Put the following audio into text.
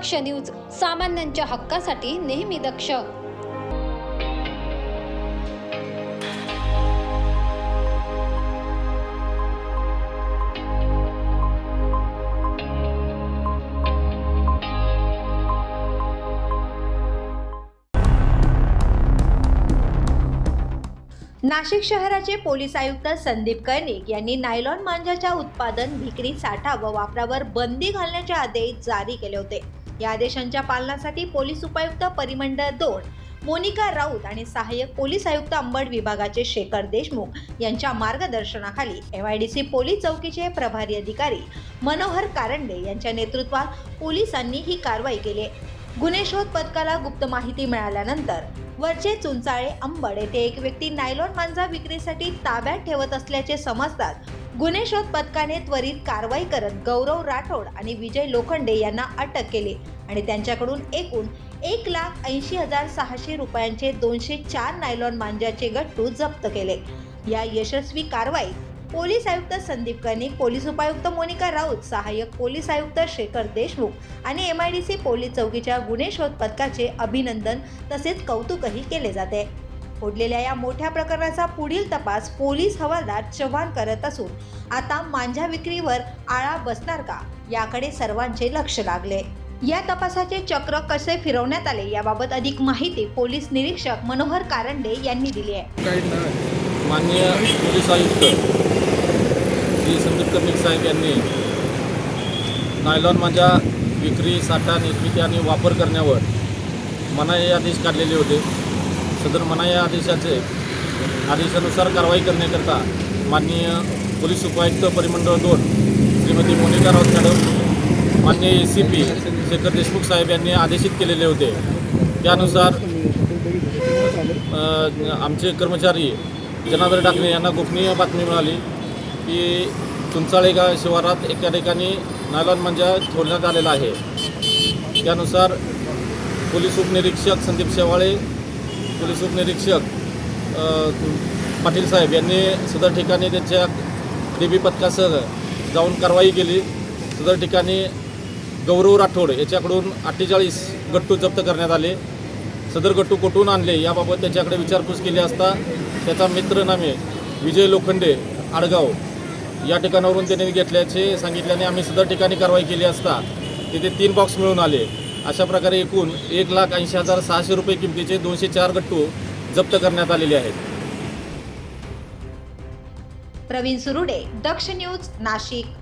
दक्ष news सामान्यांच्या हक्कासाठी नेहमी दक्ष. नाशिक शहराचे पोलीस आयुक्त संदीप कर्णिक यांनी नायलॉन मांजाच्या उत्पादन विक्री साठा व वापरावर बंदी घालण्याचे आदेश जारी केले होते. या आदेशांच्या पालनासाठी पोलीस उपायुक्त परिमंडळ दोन मोनिका राऊत आणि सहाय्यक पोलीस आयुक्त अंबड विभागाचे शेखर देशमुख यांच्या मार्गदर्शनाखाली M I D C police चौकीचे प्रभारी अधिकारी मनोहर कारंडे यांच्या नेतृत्वात पोलिसांनी ही कारवाई केली. गुन्हे शोध पथकाला गुप्त माहिती मिळाल्यानंतर वरचे चुंचाळे अंबड येथे एक व्यक्ती नायलॉन मांजा विक्रीसाठी ताब्यात ठेवत असल्याचे समजतात गुन्हे शोध पथकाने त्वरित कारवाई करत गौरव राठोड आणि विजय लोखंडे यांना अटक केली आणि त्यांच्याकडून एकूण एक लाख ऐंशी हजार सहाशे रुपयांचे दोनशे चार नायलॉन मांजाचे गट्टू जप्त केले. या यशस्वी कारवाईत पोलीस आयुक्त संदीप कर्णिक पोलीस उपायुक्त मोनिका राऊत सहाय्यक पोलीस आयुक्त शेखर देशमुख आणि M I D C police चौकीच्या गुन्हे शोध पथकाचे अभिनंदन तसेच कौतुकही केले जाते. फोडलेल्या या मोठ्या प्रकरणाचा पुढील तपास पोलीस हवालदार चव्हाण करत असून आता मांजा विक्रीवर आळा बसणार का? याकडे सर्वांचे लक्ष लागले. या तपासाचे चक्र कसे फिरवण्यात आले याबाबत अधिक माहिती पोलीस निरीक्षक मनोहर कारंडे यांनी दिली आहे. माननीय पोलीस आयुक्त श्री संदीप कर्णिक साहेब यांनी नायलॉन माझ्या विक्री साठा निर्मिती आणि वापर करण्यावर मनाई आदेश काढलेले होते. सदर मनाई आदेशाचे आदेशानुसार कारवाई करण्याकरता माननीय पोलीस उपायुक्त परिमंडळ दोन श्रीमती मोनिका राऊत मॅडम मान्य A C P Shekhar Deshmukh साहेब यांनी आदेशित केलेले होते. त्यानुसार आमचे कर्मचारी जनार्दन टाकणे यांना गोपनीय बातमी मिळाली की तुंचाळे गाव शिवारात एका ठिकाणी नायलॉन मंजा ठेवण्यात आलेला आहे. त्यानुसार पोलीस उपनिरीक्षक संदीप शेवाळे पोलीस उपनिरीक्षक पाटील साहेब यांनी सदर ठिकाणी त्यांच्या देबी पथकासह जाऊन कारवाई केली. सदर ठिकाणी गौरव राठोड याच्याकडून अठ्ठेचाळीस गट्टू जप्त करण्यात आले. सदर गट्टू कुठून आणले याबाबत त्याच्याकडे विचारपूस केली असता त्याचा मित्र नामे विजय लोखंडे आडगाव या ठिकाणावरून त्यांनी घेतल्याचे सांगितल्याने आम्ही सदर ठिकाणी कारवाई केली असता. तिथे तीन बॉक्स मिळून आले. अशा प्रकारे एकूण एक लाख ऐंशी हजार सहाशे रुपये किमतीचे दोनशे चार गट्टू जप्त करण्यात आलेले आहेत. प्रवीण सुरुडे दक्ष न्यूज नाशिक.